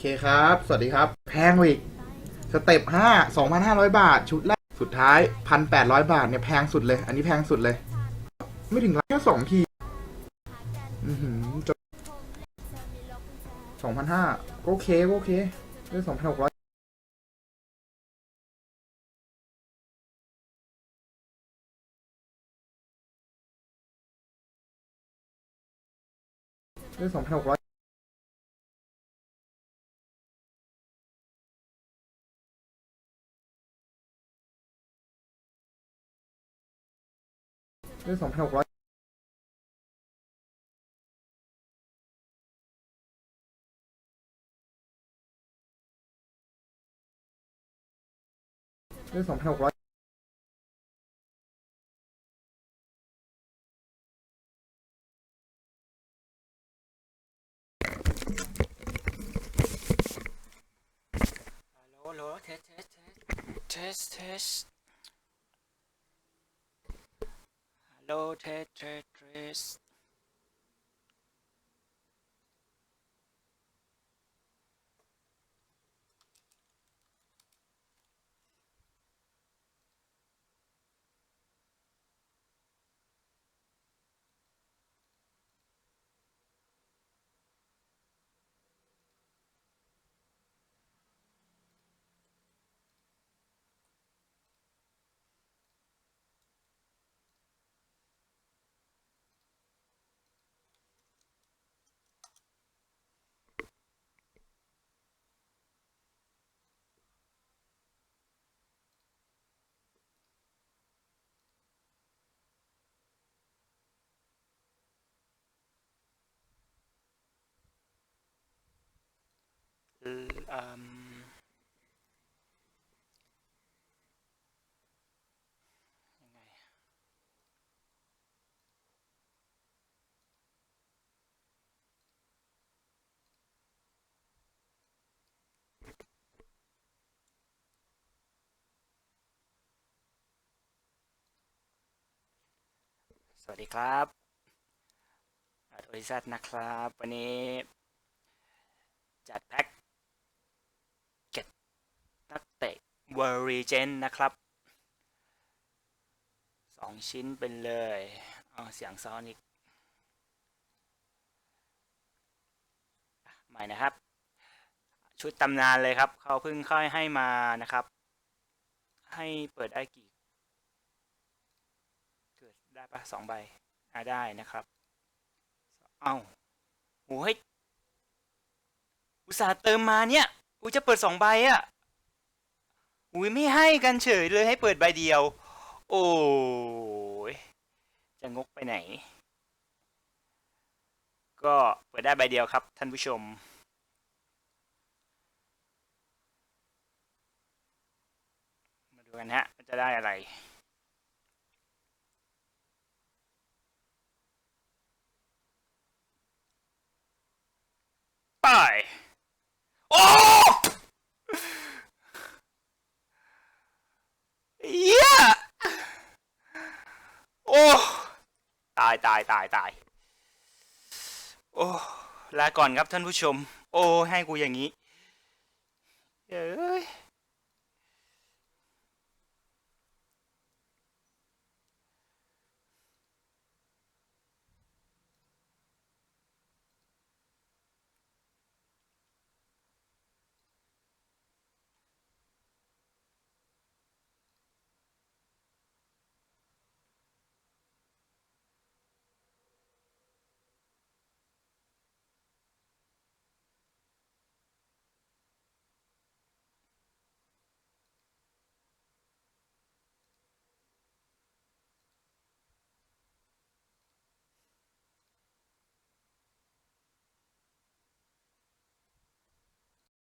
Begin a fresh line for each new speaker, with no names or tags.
เคครับ สวัสดีครับ แพงว่าอีก สเต็ปห้าสองพันห้าร้อยบาท ชุดแรก สุดท้ายพันแปดร้อยบาทเนี่ยแพงสุดเลย อันนี้แพงสุดเลย ไม่ถึงล้านแค่สองทีอือหือจสองพันห้าก็โอเคก็โอเคได้สองพันหกร้อยได้สองพันหกร้อย ด้สองพันหกร้อยได้สองพันหกร้อย
โหลฮัลโหลเทสเทสเทสเทสเทส ฮั สเทสเทสอืมยังไงสวัสดีครับอาโทริซัตนะครับ วันนี้จัดแพ็คเก็ตนัก เวอร์รีเจนนะครับสองชิ้นไปเลย เอาเสียงซ้อนอีกใหม่นะครับ ชุดตำนานเลยครับ เขาเพิ่งค่อยให้มานะครับ ให้เปิดได้กี่เกิดได้ปะสองใบอ่าได้นะครับ เอ้าโอ้ยอุตส่าห์เติมมาเนี่ยอุจะเปิดสองใบอะ่ะ อุ้ยไม่ให้กันเฉยเลยให้เปิดใบเดียว โอ้ยจะงกไปไหน ก็เปิดได้ใบเดียวครับ ท่านผู้ชม มาดูกันฮะว่าจะได้อะไรไปโอ้เหี้ยโอ้ ตายตายตายตาย โอ้ลาก่อนครับท่านผู้ชม โอ้ให้กูอย่างนี้เอ้